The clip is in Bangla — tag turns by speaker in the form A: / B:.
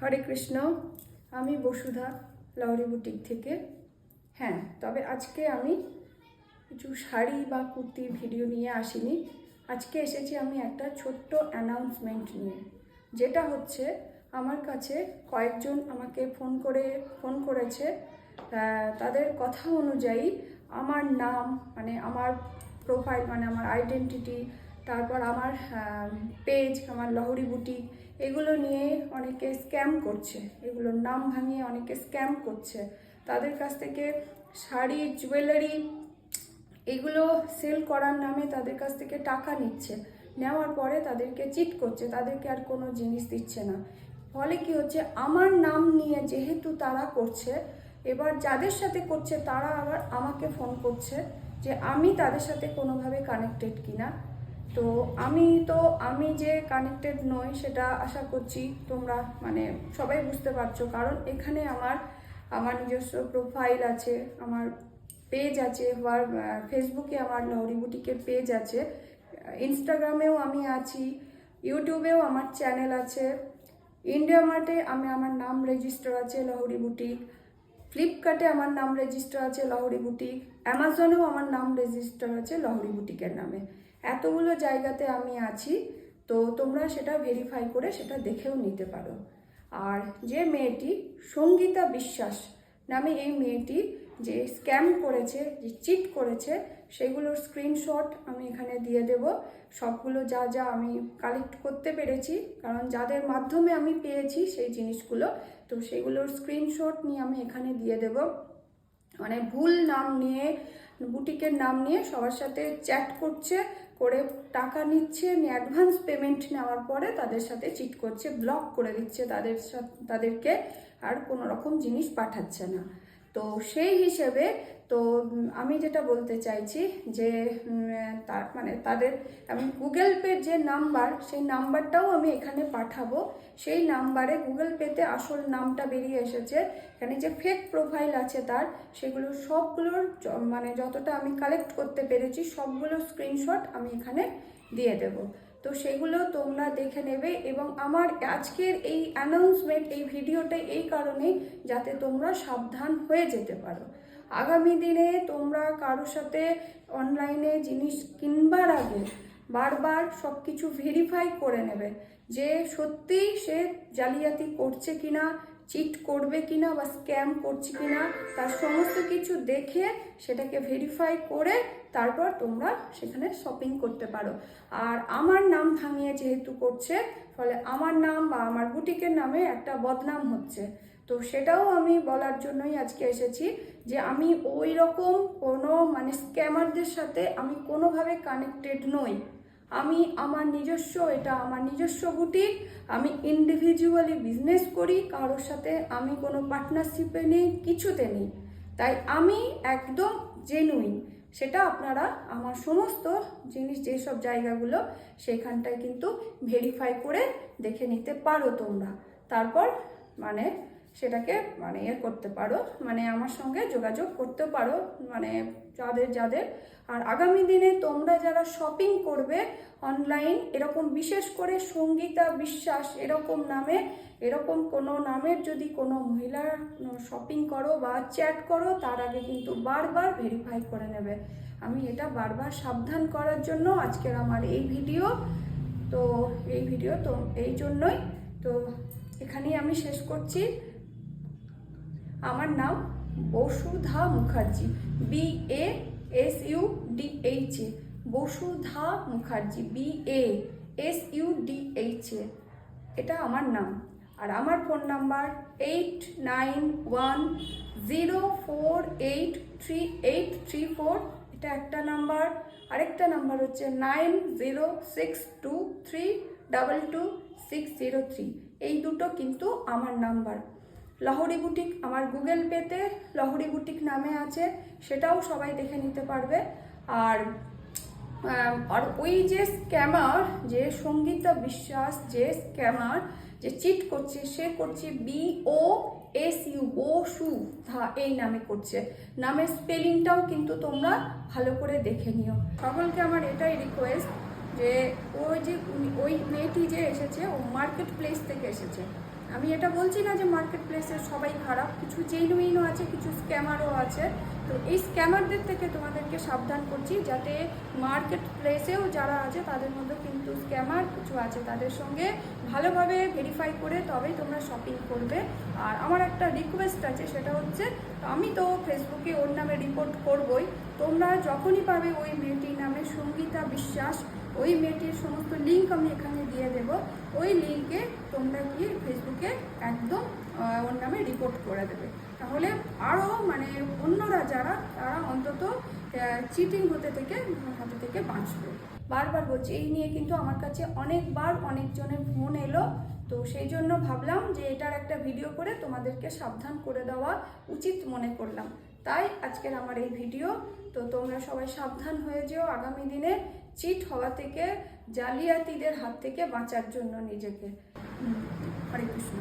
A: হরে কৃষ্ণ, আমি বসুধা লাউরি বুটিক থেকে। হ্যাঁ তবে আজকে আমি কিছু শাড়ি বা কুর্তির ভিডিও নিয়ে আসিনি। আজকে এসেছি আমি একটা ছোট্ট অ্যানাউন্সমেন্ট নিয়ে, যেটা হচ্ছে আমার কাছে কয়েকজন আমাকে ফোন করে, ফোন করেছে। তাদের কথা অনুযায়ী আমার নাম মানে আমার প্রোফাইল মানে আমার আইডেন্টিটি তারপর আমার পেজ আমার লহরি বুটিক এগুলো নিয়ে অনেকে স্ক্যাম করছে। এগুলোর নাম ভাঙিয়ে অনেকে স্ক্যাম করছে। তাদের কাছ থেকে শাড়ি, জুয়েলারি, এগুলো সেল করার নামে তাদের কাছ থেকে টাকা নিচ্ছে। নেওয়ার পরে তাদেরকে চিট করছে, তাদেরকে আর কোনো জিনিস দিচ্ছে না। ফলে কি হচ্ছে? আমার নাম নিয়ে যেহেতু তারা করছে, এবার যাদের সাথে করছে তারা আবার আমাকে ফোন করছে যে আমি তাদের সাথে কোনোভাবে কানেক্টেড কিনা। তো আমি তো, আমি যে কানেক্টেড নই সেটা আশা করছি তোমরা মানে সবাই বুঝতে পারছ। কারণ এখানে আমার আমার নিজস্ব প্রোফাইল আছে, আমার পেজ আছে বা ফেসবুকে আমার লহরি বুটিকের পেজ আছে ইনস্টাগ্রামেও আমি আছি ইউটিউবেও আমার চ্যানেল আছে ইন্ডিয়া মার্টে আমি আমার নাম রেজিস্টার আছে লহরি বুটিক ফ্লিপকার্টে আমার নাম রেজিস্টার আছে লহরি বুটিক অ্যামাজনেও আমার নাম রেজিস্টার আছে লহরি বুটিকের নামে। এতগুলো জায়গাতে আমি আছি, তো তোমরা সেটা ভেরিফাই করে সেটা দেখেও নিতে পারো। আর যে মেয়েটি সঙ্গীতা বিশ্বাস নামে এই মেয়েটি যে স্ক্যাম করেছে, যে চিট করেছে, সেগুলোর স্ক্রিনশট আমি এখানে দিয়ে দেব। সবগুলো যা যা আমি কালেক্ট করতে পেরেছি, কারণ যাদের মাধ্যমে আমি পেয়েছি সেই জিনিসগুলো, তো সেগুলোর স্ক্রিনশট নিয়ে আমি এখানে দিয়ে দেব। মানে ভুল নাম নিয়ে বুটিকের নাম নিয়ে সবার সাথে চ্যাট করছে করে টাকা নিচ্ছে অ্যাডভান্স পেমেন্ট নেওয়ার পরে তাদের সাথে চিট করছে ব্লক করে দিচ্ছে, তাদের তাদেরকে আর কোনো রকম জিনিস পাঠাচ্ছে না। তো সেই হিসেবে তো আমি যেটা বলতে চাইছি যে তার মানে তাদের আমি গুগল পের যে নাম্বার সেই নাম্বারটাও আমি এখানে পাঠাবো। সেই নাম্বারে গুগল পেতে আসল নামটা বেরিয়ে এসেছে। এখানে যে ফেক প্রোফাইল আছে তার, সেগুলো সবগুলোর মানে যতটা আমি কালেক্ট করতে পেরেছি, সবগুলো স্ক্রিনশট আমি এখানে দিয়ে দেব। তো সেগুলো তোমরা দেখে নেবে এবং আমার আজকের এই অ্যানাউন্সমেন্ট এই ভিডিওটা এই কারণে যাতে তোমরা সাবধান হয়ে যেতে পারো। আগামী দিনে তোমরা কারোর সাথে অনলাইনে জিনিস কিনবার আগে বারবার সব কিছু ভেরিফাই করে নেবে যে সত্যিই সে জালিয়াতি করছে কিনা চিট করবে কিনা বা স্ক্যাম করছে কিনা, তার সমস্ত কিছু দেখে সেটাকে ভেরিফাই করে তারপর তোমরা সেখানে শপিং করতে পারো। আর আমার নাম ভাঙিয়ে যেহেতু করছে, ফলে আমার নাম বা আমার বুটিকের নামে একটা বদনাম হচ্ছে। তো সেটাও আমি বলার জন্যই আজকে এসেছি যে আমি ওই রকম কোনো মানে স্ক্যামারদের সাথে আমি কোনোভাবে কানেক্টেড নই। আমি আমার নিজস্ব, এটা আমার নিজস্ব বুটিক আমি ইন্ডিভিজুয়ালি বিজনেস করি, কারোর সাথে আমি কোনো পার্টনারশিপে নেই, কিছুতে নেই। তাই আমি একদম জেনুইন সেটা আপনারা আমার সমস্ত জিনিস, যেসব জায়গাগুলো সেখানটায় কিন্তু ভেরিফাই করে দেখে নিতে পারো তোমরা। তারপর মানে সেটাকে মানে ইয়ে করতে পারো মানে আমার সঙ্গে যোগাযোগ করতে পারো মানে যাদের যাদের। আর আগামী দিনে তোমরা যারা শপিং করবে অনলাইন এরকম বিশেষ করে সঙ্গীতা বিশ্বাস এরকম নামে, এরকম কোনো নামের যদি কোনো মহিলার শপিং করো বা চ্যাট করো, তার আগে কিন্তু বারবার ভেরিফাই করে নেবে। আমি এটা বারবার সাবধান করার জন্য আজকের আমার এই ভিডিও তো এই ভিডিও তো এই জন্যই। তো এখানেই আমি শেষ করছি। আমার নাম Basudha Mukherjee B A S U D H A. Basudha Mukherjee B A S U D H A. এটা আমার নাম। আর আমার phone number eight nine one zero four eight three eight three four. এটা একটা নাম্বার। আরেকটা নাম্বার হচ্ছে nine zero six two three double two six zero three. এই দুটো কিন্তু আমার নাম্বার। লহরি বুটিক আমার গুগল পেতে লহরি বুটিক নামে আছে, সেটাও সবাই দেখে নিতে পারবে। আর আর ওই যে স্ক্যামার, যে সঙ্গীতা বিশ্বাস, যে স্ক্যামার, যে চিট করছে, সে করছে B O S U Basudha, এই নামে করছে। নামের স্পেলিংটাও কিন্তু তোমরা ভালো করে দেখে নিও। সকলকে আমার এটাই রিকোয়েস্ট যে, ওই যে, ওই মেয়েটি যে এসেছে, ও মার্কেট প্লেস থেকে এসেছে। আমি এটা বলছি না যে মার্কেট প্লেসের সবাই খারাপ, কিছু জেনুইনও আছে, কিছু স্ক্যামারও আছে। তো এই স্ক্যামারদের থেকে তোমাদেরকে সাবধান করছি যাতে মার্কেট প্লেসেও যারা আছে, তাদের মধ্যে কিন্তু স্ক্যামার কিছু আছে, তাদের সঙ্গে ভালোভাবে ভেরিফাই করে তবেই তোমরা শপিং করবে। আর আমার একটা রিকোয়েস্ট আছে, সেটা হচ্ছে, আমি তো ফেসবুকে ওর নামে রিপোর্ট করবই। তোমরা যখনই পাবে ওই মেয়েটির নামে সঙ্গীতা বিশ্বাস ওই মেয়েটির সমস্ত লিঙ্ক আমি এখানে দিয়ে দেব। ওই লিঙ্কে তোমরা গিয়ে ফেসবুকে একদম ওর নামে রিপোর্ট করে দেবে। তাহলে আরও মানে অন্যরা যারা, তারা অন্তত চিটিং হতে থেকে, হাতে থেকে বাঁচবে। বারবার বলছি, এই নিয়ে কিন্তু আমার কাছে অনেকবার অনেকজনের ফোন এলো। তো সেই জন্য ভাবলাম যে এটার একটা ভিডিও করে তোমাদেরকে সাবধান করে দেওয়া উচিত মনে করলাম। তাই আজকের আমার এই ভিডিও। তো তোমরা সবাই সাবধান হয়ে যেও। আগামী দিনে চিট হওয়া থেকে জালিয়াতিদের হাত থেকে বাঁচার জন্য নিজেকে। হরে কৃষ্ণ।